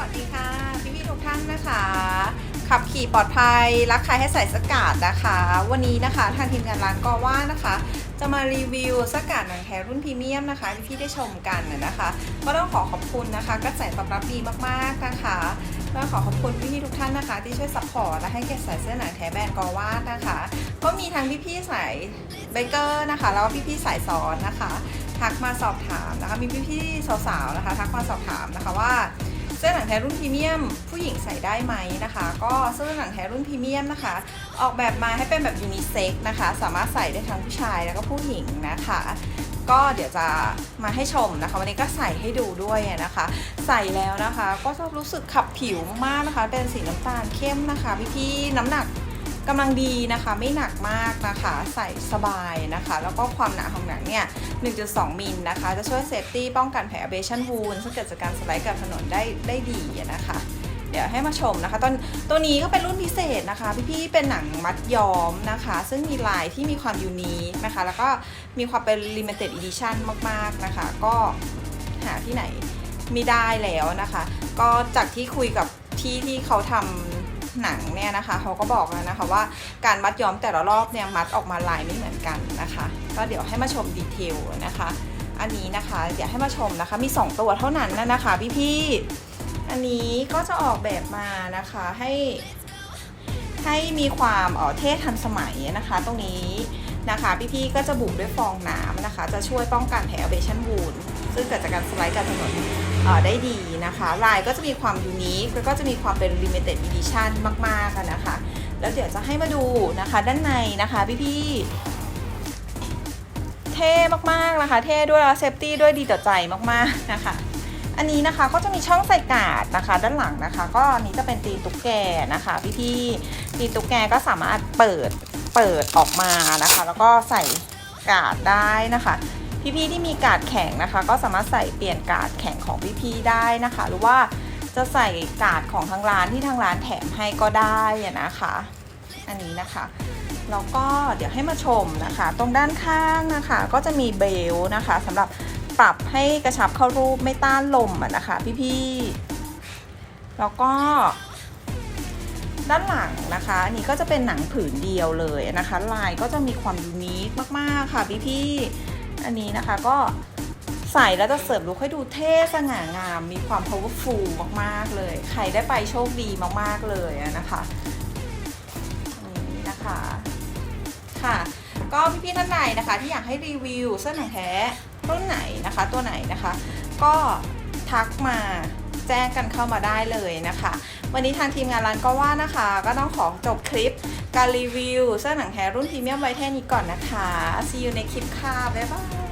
วัสดีค่ะ พี่พี่ทุกท่านนะคะ ขับขี่ปลอดภัย รักใครให้ใส่สกัดนะคะ วันนี้นะคะทางทีมงานร้านก็ว่านะคะ จะมารีวิวสกัดหนังแท้รุ่นพรีเมียมนะคะที่พี่ได้ชมกันนะคะก็ต้องขอขอบคุณนะคะกระแสตอบรับดีมากๆนะคะก็ขอขอบคุณพี่ๆทุกท่านนะคะ ที่ช่วยซัพพอร์ตและให้เกศใส่เสื้อหนังแท้แบรนด์กอว่านะคะ ก็มีทั้งพี่ๆสายเบเกอร์นะคะ แล้วก็พี่ๆสายซ้อนนะคะทักมาสอบถามนะคะ มีพี่ๆสาวๆนะคะ ทักมาสอบถามนะคะว่า ท้รุ่นพรีเมียม ผู้หญิงใส่ได้ไหมนะคะ ก็เสื้อหนังแท้รุ่นพรีเมียมนะคะ ออกแบบมาให้เป็นแบบยูนิเซ็กนะคะ สามารถใส่ได้ทั้งผู้ชายแล้วก็ผู้หญิงนะคะ ก็เดี๋ยวจะมาให้ชมนะคะ วันนี้ก็ใส่ให้ดูด้วยนะคะ ใส่แล้วนะคะ ก็จะรู้สึกขับผิวมากนะคะ เป็นสีน้ำตาลเข้มนะคะพี่ๆน้ำหนัก กำลังดีนะคะ ไม่หนักมากนะคะ ใส่สบายนะคะ แล้วก็ความหนาของหนังเนี่ย 1.2 มิลนะคะ จะช่วยเซฟตี้ป้องกันแผลเบชั่นวูนซึ่งเกิดจากการสไลด์กับถนนได้ได้ดีนะคะเดี๋ยวให้มาชมนะคะตอนตัวนี้ก็เป็นรุ่นพิเศษนะคะ พี่ๆเป็นหนังมัดย้อมนะคะ ซึ่งมีลายที่มีความยูนิคนะคะ แล้วก็มีความเป็น limited edition มากๆนะคะ ก็หาที่ไหนไม่ได้แล้วนะคะ ก็จากที่คุยกับที่ที่เขาทำ หนังเนี่ยนะคะเขาก็บอกแล้วนะคะว่าการมัดย้อมแต่ละรอบเนี่ยมัดออกมาลายไม่เหมือนกันนะคะ ก็เดี๋ยวให้มาชมดีเทลนะคะ อันนี้นะคะเดี๋ยวให้มาชมนะคะมี 2 ตัวเท่านั้นนะคะพี่ๆอันนี้ก็จะออกแบบมานะคะให้ให้มีความเออเท่ทันสมัยนะคะ ตรงนี้นะคะพี่ๆก็จะบุกด้วยฟองน้ำนะคะ จะช่วยป้องกันแผลเบชั่นวูนซึ่งเกิดจากการสไลด์การถนน ได้ดีนะคะลายก็จะมีความยูนิคแล้วก็จะมีความเป็น limited edition มากๆนะคะ แล้วเดี๋ยวจะให้มาดูนะคะด้านในนะคะพี่ๆเท่มากๆนะคะ เท่ด้วยแล้วเซฟตี้ด้วยดีต่อใจมากๆนะคะอันนี้นะคะก็จะมีช่องใส่กาดนะคะ ด้านหลังนะคะ ก็อันนี้จะเป็นตีตุ๊กแกนะคะพี่ๆตีตุ๊กแกก็สามารถเปิดเปิดออกมานะคะ แล้วก็ใส่กาดได้นะคะ พี่ๆที่มีกาดแข็งนะคะ ก็สามารถใส่เปลี่ยนกาดแข็งของพี่ๆได้นะคะ หรือว่าจะใส่กาดของทางร้านที่ทางร้านแถมให้ก็ได้นะคะ อันนี้นะคะแล้วก็เดี๋ยวให้มาชมนะคะ ตรงด้านข้างนะคะ ก็จะมีเบลนะคะสำหรับปรับให้กระชับเข้ารูปไม่ต้านลมนะคะพี่ๆแล้วก็ด้านหลังนะคะอันนี้ก็จะเป็นหนังผืนเดียวเลยนะคะ ลายก็จะมีความยูนิคมากๆค่ะพี่ๆ อันนี้นะคะก็ใส่แล้วจะเสริมลุคให้ดูเท่สง่างาม มีความ powerful มากๆเลย ใครได้ไปโชคดีมากๆเลยนะคะนี่นะคะค่ะ ก็พี่ๆท่านไหนะคะ ที่อยากให้รีวิวเสื้อหนังแท้รุ่นไหนนะคะ ตัวไหนนะคะ ก็ทักมา แจ้งกันเข้ามาได้เลยนะคะ วันนี้ทางทีมงานร้านก็ว่านะคะ ก็ต้องขอจบคลิปการรีวิวเสื้อหนังแท้รุ่นพรีเมียมไว้แค่นี้ก่อนนะคะ see you ในคลิปค่ะบ๊ายบาย